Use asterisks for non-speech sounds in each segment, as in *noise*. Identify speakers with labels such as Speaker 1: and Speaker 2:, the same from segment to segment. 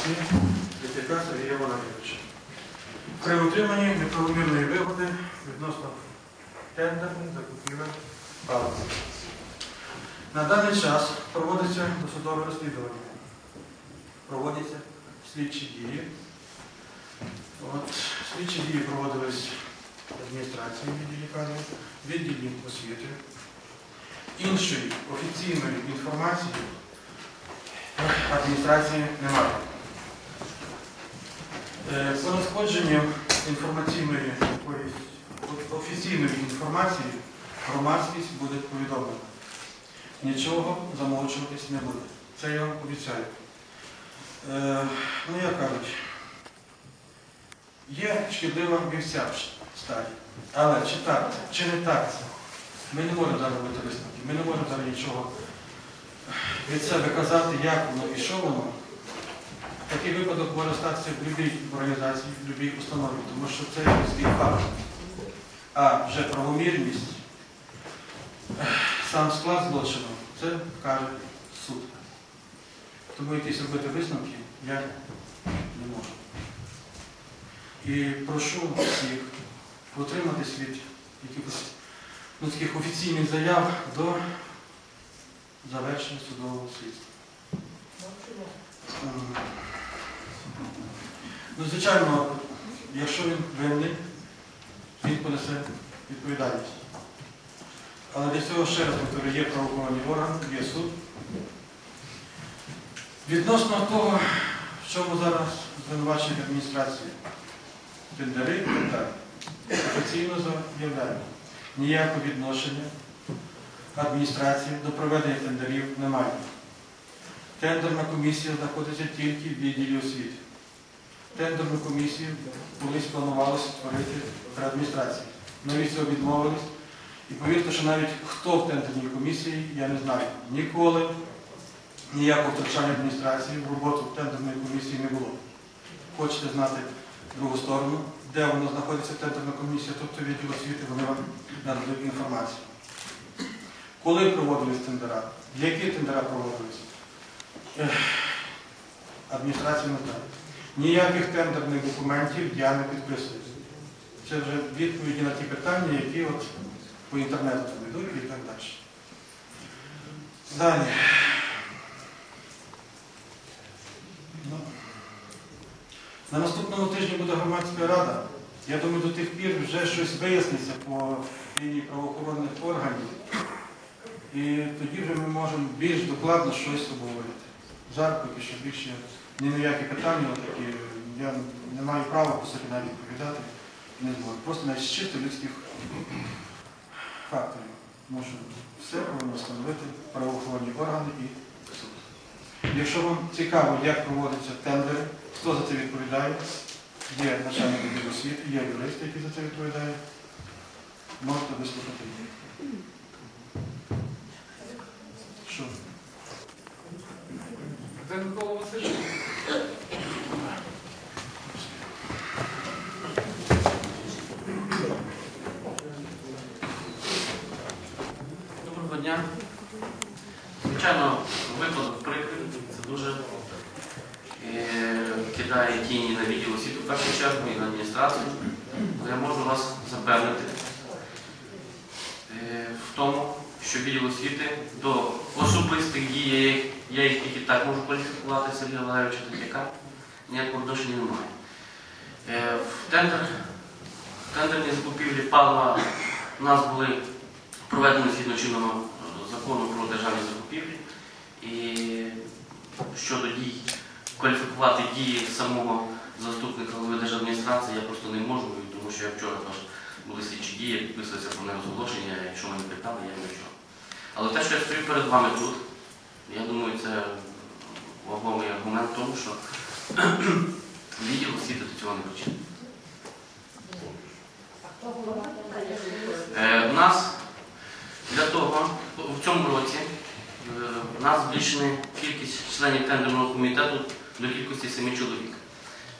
Speaker 1: Вітяка Сергія Валерійовича. При отриманні неправомірної вигоди відносно тендерних закупівель палива. На даний час проводиться досудове розслідування. Проводяться слідчі дії. От, слідчі дії проводились адміністрації відділі кадрів, відділі освіти. Іншої офіційної інформації адміністрації немає. Е, По надходженню інформаційної офіційної інформації громадськість буде повідомлена. Нічого замовчуватись не буде. Це я вам обіцяю. Е, ну, як кажуть, є шкідлива вівця в стаді. Але чи так чи не так це? Ми не можемо зараз робити висновки, ми не можемо зараз нічого від себе казати, як воно і що воно. Такий випадок може статися в будь-якій організації, в будь-якій установі, тому що це людський факт. А вже правомірність, сам склад злочину, це каже суд. Тому якісь робити висновки я не можу. І прошу всіх утриматись від якихось ну, таких офіційних заяв до завершення судового слідства. Ну, звичайно, якщо він винний, він понесе відповідальність. Але для цього ще раз повторюю, є правоохоронний орган, є суд. Відносно того, в чому зараз звинувачує адміністрація, тендери і так далі. Офіційно заявляю, ніякого відношення адміністрації до проведення тендерів немає. Тендерна комісія знаходиться тільки в відділі освіти. Тендерну комісію колись планувалося створити при адміністрації. Ми від цього відмовились. І повірте, що навіть хто в тендерній комісії, я не знаю. Ніколи ніякого втручання адміністрації в роботу тендерної комісії не було. Хочете знати другу сторону, де вона знаходиться тендерна комісія, тобто відділ освіти, вони вам нададуть інформацію. Коли проводились тендера? Які тендера проводились? Адміністрація не знає. Ніяких тендерних документів я не підписую. Це вже відповіді на ті питання, які от по інтернету йдуть і так далі. Далі. Ну, На наступному тижні буде громадська рада. Я думаю, до тих пір вже щось виясниться по лінії правоохоронних органів. І тоді вже ми можемо більш докладно щось обговорити. Поки що більше ні на які питання такі, я не маю права по собі навіть відповідати, не зможу. Просто навіть чисто людських факторів. Що все повинно встановити правоохоронні органи і суд. Якщо вам цікаво, як проводяться тендери, хто за це відповідає, є начальник освіти, є юристи, які за це відповідають, можете вислухати їх. Що?
Speaker 2: Це Микола Васильович.
Speaker 3: Доброго дня. Звичайно, випадок прикрий, це дуже кидає тіні на відділ освіти в першу чергу і на адміністрацію. Але я можу вас запевнити е, в тому, що відділ освіти до особистих дій, я їх- тільки так можу кваліфікувати Сергія Валерійовича Третяка, ніякого відношення немає. Е, В тендер, в тендерній закупівлі палива у нас були проведено згідно чинного е, закону про державні закупівлі. І щодо дій, кваліфікувати дії самого заступника голови держадміністрації я просто не можу, тому що я вчора були слідчі дії, підписувався про нерозголошення, якщо мене питали, я нічого. Але те, що я стою перед вами тут, я думаю, це вагомий аргумент тому, що *clears throat* відділ освіти до цього не. Е, У нас для того в цьому році е, у нас збільшена кількість членів тендерного комітету до кількості 7 чоловік.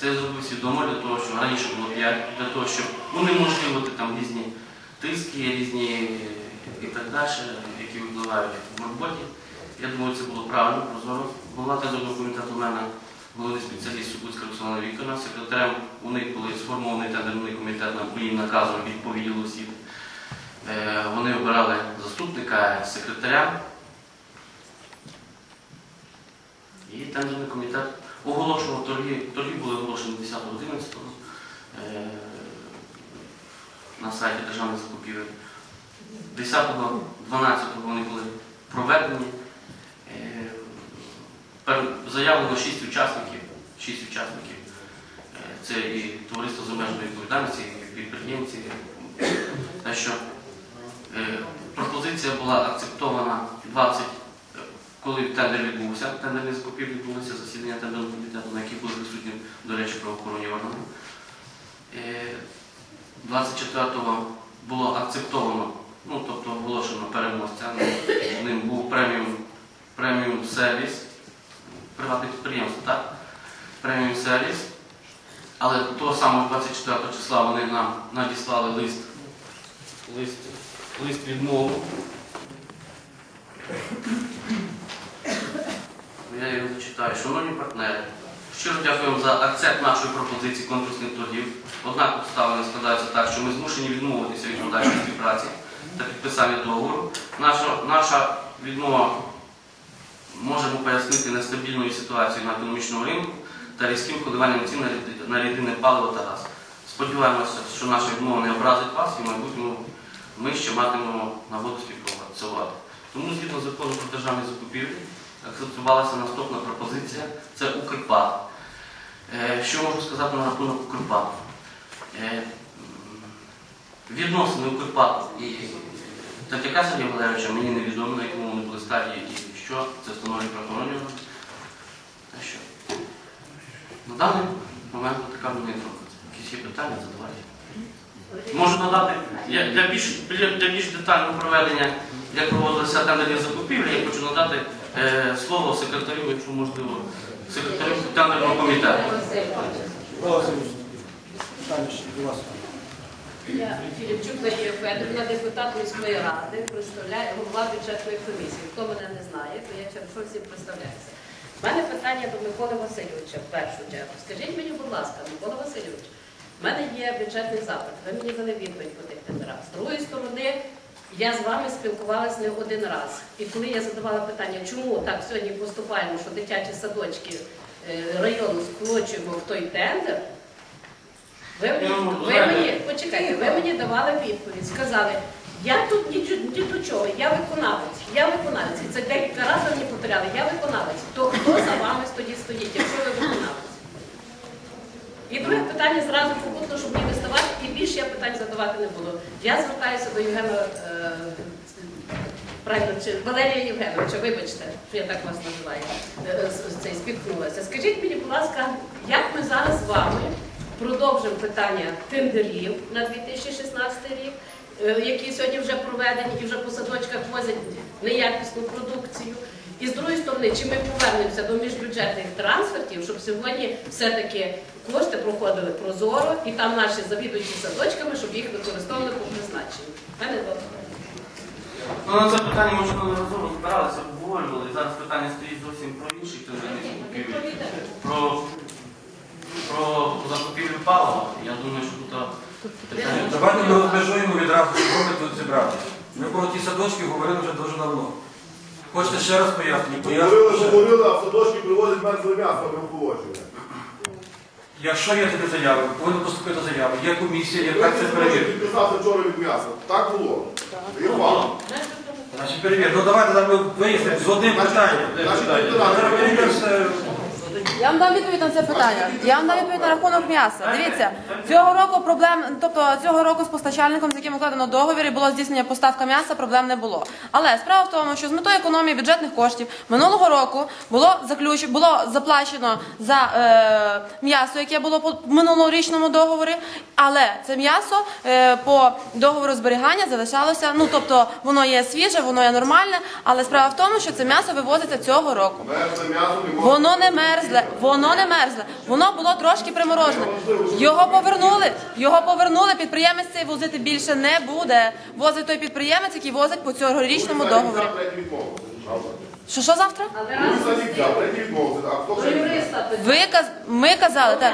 Speaker 3: Це я зробив свідомо для того, що раніше було 5, для того, щоб унеможливити там різні тиски, різні е, і так далі, які випливають в роботі. Я думаю, це було правильно, прозоро. Голова тендерного комітету у мене головний спеціаліст Сукутська Руслана Вікторовна. Секретарем у них були сформований тендерний комітет на моїм наказом від повідділу освіти. Е, Вони обирали заступника, секретаря. І тендерний комітет оголошував торги. Торги були оголошені 10-11 е, на сайті Державних закупівель. 10-12 вони були проведені. Е, Заявлено 6 учасників. 6 учасників. Е, Це і товариство з обмеженою відповідальності, і підприємці. Те, що е, пропозиція була акцептована 20, е, коли тендер відбувся, тендерні закупівлі відбулося засідання тендерного комітету, на яких були присутні, до речі, правоохоронні органи. Е, 24-го було акцептовано, ну тобто оголошено переможця. Ним був преміум, преміум сервіс, приватне підприємство, так? Преміум сервіс. Але того самого 24 числа вони нам надіслали лист, лист, лист відмову. Я його зачитаю. Шановні партнери, щиро дякуємо за акцепт нашої пропозиції конкурсних торгів. Однак обставини складаються так, що ми змушені відмовитися від подальшої співпраці та підписання договору. Наша, наша відмова можемо пояснити нестабільною ситуацією на економічному ринку та різким коливанням цін на рідини паливо та газ. Сподіваємося, що наша відмова не образить вас і в майбутньому ми ще матимемо нагоду співпрацювати. Тому згідно закону про державні закупівлі акцентувалася наступна пропозиція це Укрпат. Е, Що можу сказати на рахунок Укрпату? Е, Відносини Укрпату і Татяка Сергія Валерійовича мені невідомо, на якому вони були стадії і що це встановлює що? На даний момент така мені інформація. Якісь є питання, задавайте. Можу надати для більш, для більш детального проведення, як проводилися тендерні закупівлі, я хочу надати е, слово секретарю, якщо можливо, секретарю тендерного комітету.
Speaker 2: Я Філіпчук Марія Федорівна, депутат міської ради, представляє голова бюджетної комісії. Хто мене не знає, то я через що всім представляюся. У мене питання до Миколи Васильовича в першу чергу. Скажіть мені, будь ласка, Микола Васильович, в мене є бюджетний запит. Ви мені дали відповідь по тих тендерах. З другої сторони, я з вами спілкувалася не один раз. І коли я задавала питання, чому так сьогодні поступаємо, що дитячі садочки е, району скорочуємо в той тендер, ви мені, ви мені, почекайте, ви мені давали відповідь, сказали, я тут ні, ні до чого, я виконавець, я виконавець. І це декілька разів мені повторяли, я виконавець. То хто за вами тоді стоїть, якщо ви виконавець? І друге питання зразу попутно, щоб мені виставати, і більше я питань задавати не буду. Я звертаюся до Євгена е, правильно, чи Валерія Євгеновича, вибачте, що я так вас називаю, е, цей, спіткнулася. Скажіть мені, будь ласка, як ми зараз з вами продовжимо питання тендерів на 2016 рік, е, які сьогодні вже проведені і вже по садочках возять неякісну продукцію. І з другої сторони, чи ми повернемося до міжбюджетних трансфертів, щоб сьогодні все-таки кошти проходили прозоро, і там наші завідуючі садочками, щоб їх використовували по призначенню. Мене добре.
Speaker 3: Ну, на це питання ми неодноразово збиралися, обговорювали. Зараз питання стоїть зовсім про інші тендерні закупівлі. Про, про закупівлю палива. Я думаю, що тут питання.
Speaker 1: Давайте ми розмежуємо відразу, чого ми тут зібралися. Ми про ті садочки говорили вже дуже давно. Хочете ще раз пояснити?
Speaker 4: Говорили,
Speaker 1: Поясню.
Speaker 4: говорили, а в садочки привозять мерзле м'ясо, а ми охолоджуємо.
Speaker 1: Якщо є така заява, повинна поступити заява. Є комісія, яка це
Speaker 4: це
Speaker 1: перевірить.
Speaker 4: підписався вчора від м'яса? Так було. Є факт.
Speaker 1: Значить, перевір. Ну давайте там ми вияснимо з одним питанням.
Speaker 4: Значить,
Speaker 1: Зараз перевіримо все.
Speaker 5: Я вам дам відповідь на це питання. Я вам дам відповідь на рахунок м'яса. Дивіться, цього року проблем, тобто цього року з постачальником, з яким укладено договір і було здійснення поставка м'яса, проблем не було. Але справа в тому, що з метою економії бюджетних коштів минулого року було заключ... було заплачено за е, м'ясо, яке було по минулорічному договорі, але це м'ясо е, по договору зберігання залишалося. Ну тобто воно є свіже, воно є нормальне, але справа в тому, що це м'ясо вивозиться цього року. Воно не мерзле, воно не мерзле. Воно було трошки приморожене. Його повернули, його повернули. Підприємець цей возити більше не буде. Возить той підприємець, який возить по цьогорічному договорі. Що що завтра?
Speaker 4: Ви
Speaker 5: каз... ми казали, так.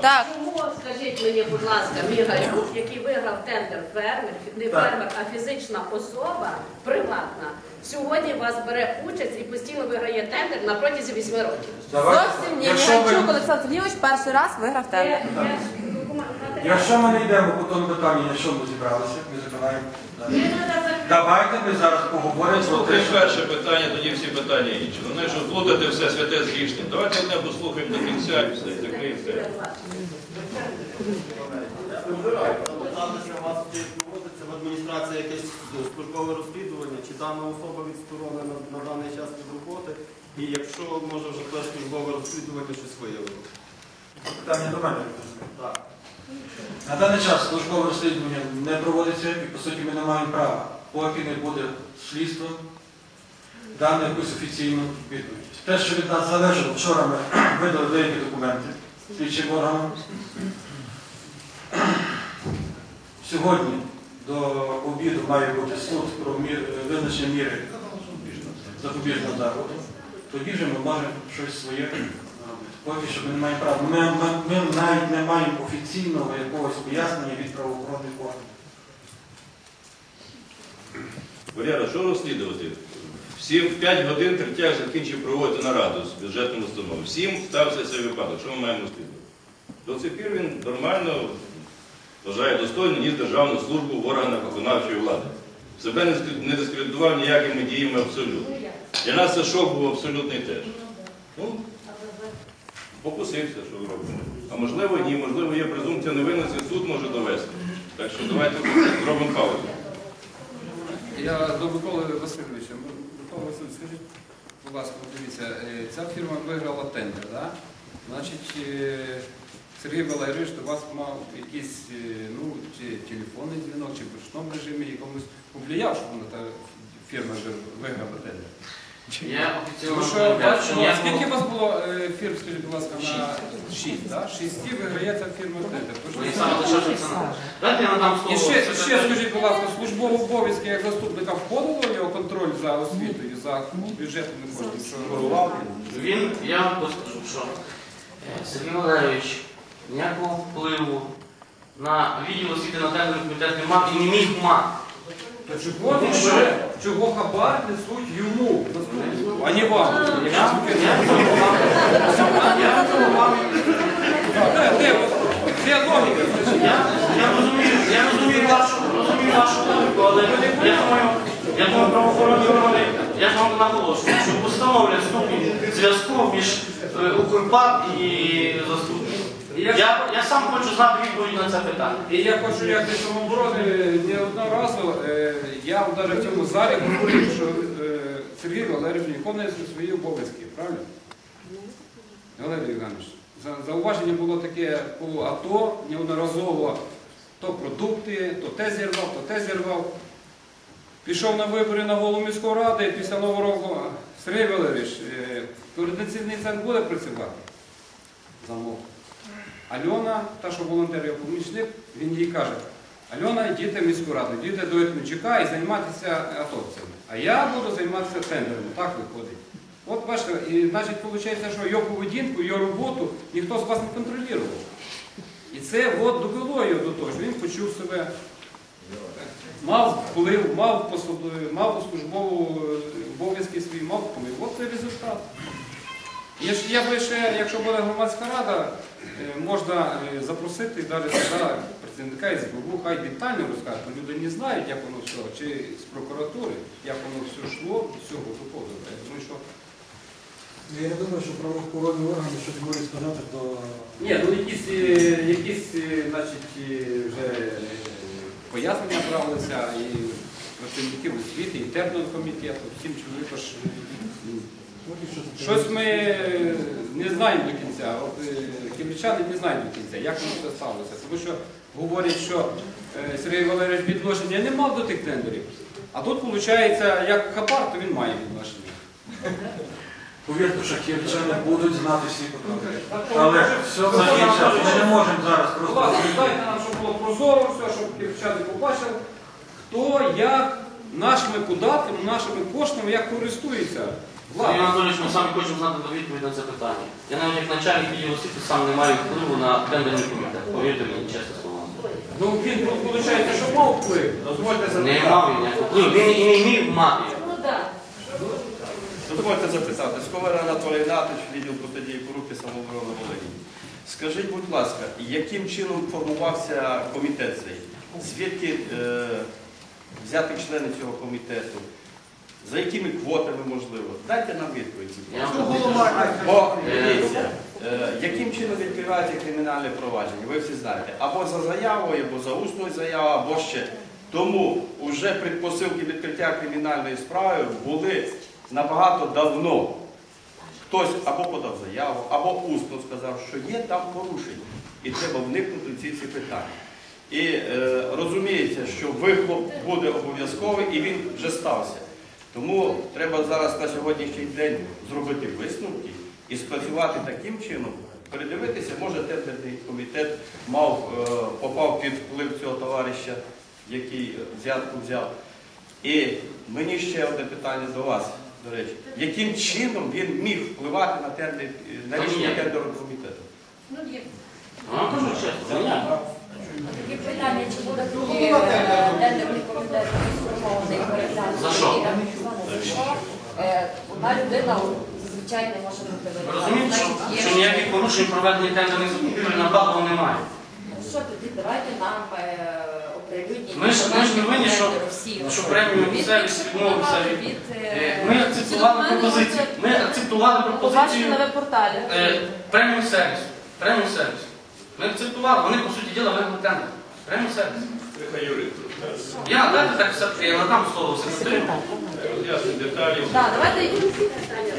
Speaker 5: Так.
Speaker 2: Чому, скажіть мені, будь ласка, Мігалюк, який виграв тендер фермер, не фермер, а фізична особа, приватна, сьогодні вас бере участь і постійно виграє тендер на протязі 8 років.
Speaker 5: Зовсім ні.
Speaker 1: Якщо ви-
Speaker 5: Міхальчук Олександр Сергійович перший раз виграв тендер.
Speaker 2: матеріал.
Speaker 1: Якщо ми не йдемо по тому питанню, на чому зібралися, ми закриваємо. Давайте ми зараз поговоримо про те,
Speaker 6: Слухай
Speaker 1: що...
Speaker 6: перше питання, тоді всі питання інші. Вони ж плутати все святе з грішним. Давайте одне послухаємо до кінця і все, закриємо все.
Speaker 7: Питалися вас чи проводиться в адміністрації якесь службове розслідування, чи дана особа відсторонена на даний час від роботи, і якщо може вже те службове розслідування щось виявило.
Speaker 1: Питання до мене.
Speaker 7: Так.
Speaker 1: На даний час службове розслідування не проводиться і, по суті, ми не маємо права, поки не буде слідство, дане якусь офіційну відповідь. Те, що від нас залежало, вчора ми *clears throat* видали деякі документи слідчим органам. *clears throat* Сьогодні до обіду має бути суд про мір, визначення міри запобіжного заходу. Тоді вже ми можемо щось своє робити. Поки що ми не маємо права. Ми, ми, ми навіть не маємо офіційного якогось пояснення від правоохоронних органів.
Speaker 6: Валера, що розслідувати? Всім в 5 годин третяк закінчив проводити нараду з бюджетним установою. Всім стався цей випадок. Що ми маємо розслідувати? До цих пір він нормально вважає достойно ніс державну службу в органах виконавчої влади. Себе не дискредитував ніякими діями абсолютно. Для нас це шок був абсолютний теж. Ну, покусився, що ви робите. А можливо, ні, можливо, є презумпція невинності, суд може довести. Так що давайте зробимо паузу.
Speaker 8: Я до Миколи Васильовича. Микола Васильович, скажіть, будь ласка, дивіться, е, ця фірма виграла тендер, да? Значить, е, Сергій Валерійович до вас мав якийсь е, ну, чи телефонний дзвінок, чи в ручному режимі якомусь повлияв, щоб вона та фірма виграла тендер.
Speaker 3: Я офіційно
Speaker 8: Тому що
Speaker 3: заявляю,
Speaker 8: бачимо,
Speaker 3: що ніякого-
Speaker 8: скільки у вас було е, фірм, скажіть, будь ласка, на шість, так? Шісті виграє фірма тендер. Тож
Speaker 3: Ви
Speaker 8: ви
Speaker 3: саме лише що це. Дайте я надам
Speaker 8: І
Speaker 3: слово.
Speaker 8: ще, ще
Speaker 3: секретарю.
Speaker 8: скажіть, будь ласка, службові обов'язки як заступника входило в його контроль за освітою, за бюджетними коштами, що горував він?
Speaker 3: Він, я вам скажу, що е, Сергій Валерійович ніякого впливу на відділ освіти на тендерний комітет не мав і не міг мати.
Speaker 8: То чого, він бере? чого хабар несуть йому, заступнику, а не вам? Якщо де, де логіка?
Speaker 3: Я, розумію, я розумію вашу, розумію вашу логіку, але я думаю, я думаю, правоохоронні органи, я ж вам наголошую, що постановлять ступінь зв'язку між е, і заступником. Я, я сам хочу знати відповідь на це питання.
Speaker 8: І я хочу як десь самооборони не одного разу, е, я навіть в цьому залі говорив, що е, Сергій Валерійович виконує свої обов'язки, правильно? Валерій Іванович, за- зауваження було таке по АТО неодноразово, то продукти, то те зірвав, то те зірвав. Пішов на вибори на голову міської ради, і після нового року Сергій Валерійович, е, координаційний центр буде працювати? Замовк. Альона, та, що волонтер його помічник, він їй каже, Альона, йдіть в міську раду, йдіть до Етмічука і займайтеся атовцями. А я буду займатися тендерами. Так виходить. От бачите, і значить, виходить, що його поведінку, його роботу ніхто з вас не контролював. І це от довело його до того, що він почув себе, мав вплив, мав посаду, мав службову е, обов'язки свої, мав вплив. От це результат. Я, би ще, якщо буде громадська рада, е, можна е, запросити навіть працівника СБУ, хай детально розкаже, бо люди не знають, як воно все, чи з прокуратури, як воно все йшло до цього доходу. Я думаю, що
Speaker 1: Я думаю, що правоохоронні органи щось можуть сказати до
Speaker 8: ні, ну якісь, е, якісь значить, вже пояснення правилися і працівників освіти, і термінкомітету, всім чоловікам ж Щось ми не знаємо до кінця. От е, не знають до кінця, як воно все сталося. Тому що говорять, що е, Сергій Валерійович відношення не мав до тих тендерів. А тут, виходить, як хабар, то він має відношення.
Speaker 1: Повірте, що київчани будуть знати всі подробиці. Але все закінчиться. Ми не можемо зараз
Speaker 8: Будь
Speaker 1: просто.
Speaker 8: ласка, дайте нам, щоб було прозоро все, щоб київчани побачили, хто як нашими податками, нашими коштами, як користується.
Speaker 3: Сергій Анатолійович, ми самі хочемо знати відповідь на це питання. Я навіть як начальник відділу освіти сам не маю впливу на тендерний комітет. Повірте мені, чесно слово.
Speaker 8: Ну він виходить, що мав вплив. Дозвольте
Speaker 3: Не
Speaker 8: запитати.
Speaker 3: мав він ніякого впливу. Він і не міг мати.
Speaker 2: Ну так.
Speaker 9: Дозвольте запитати, Сковер Анатолій Гнатович, відділ протидії корупції самооборони Волині. Скажіть, будь ласка, яким чином формувався комітет цей? Звідки е, взяти члени цього комітету? За якими квотами можливо? Дайте нам відповідь.
Speaker 3: Хочу
Speaker 9: Бо дивіться, е, яким чином відкривається кримінальне провадження, ви всі знаєте, або за заявою, або за усною заявою, або ще. Тому вже предпосилки відкриття кримінальної справи були набагато давно. Хтось або подав заяву, або усно сказав, що є там порушення, і треба вникнути в ці всі питання. І е, розуміється, що вихлоп буде обов'язковий і він вже стався. Тому треба зараз на сьогоднішній день зробити висновки і спрацювати таким чином, передивитися, може тендерний комітет мав, е, попав під вплив цього товариша, який взятку взяв. І мені ще одне питання до вас, до речі. Яким чином він міг впливати на, тендер, на рішення тендерного комітету?
Speaker 2: Ну, є.
Speaker 3: Я вам кажу чесно.
Speaker 10: Такі питання, чи буде тоді е, тендерний комітет сформований переглянути?
Speaker 3: За що?
Speaker 10: Що? Е, Одна людина зазвичай не може бути
Speaker 3: Ви розумієте, що, що ніяких порушень проведення тендерних закупівель на Бабу немає.
Speaker 10: Ну що тоді, давайте нам е, оприлюдніть.
Speaker 3: Ми ж- ми ж не винні, що- що премію місцевість відмовився від- Е, Ми акцептували пропозицію. Ми акцептували пропозицію е, преміум сервісу. Преміум сервісу. Ми акцептували, вони по суті діла виграли тендер. Прямо сервіс. Я дайте так все, я надам слово секретарю.
Speaker 6: Роз'ясню деталі.
Speaker 5: Так, давайте
Speaker 2: Питання.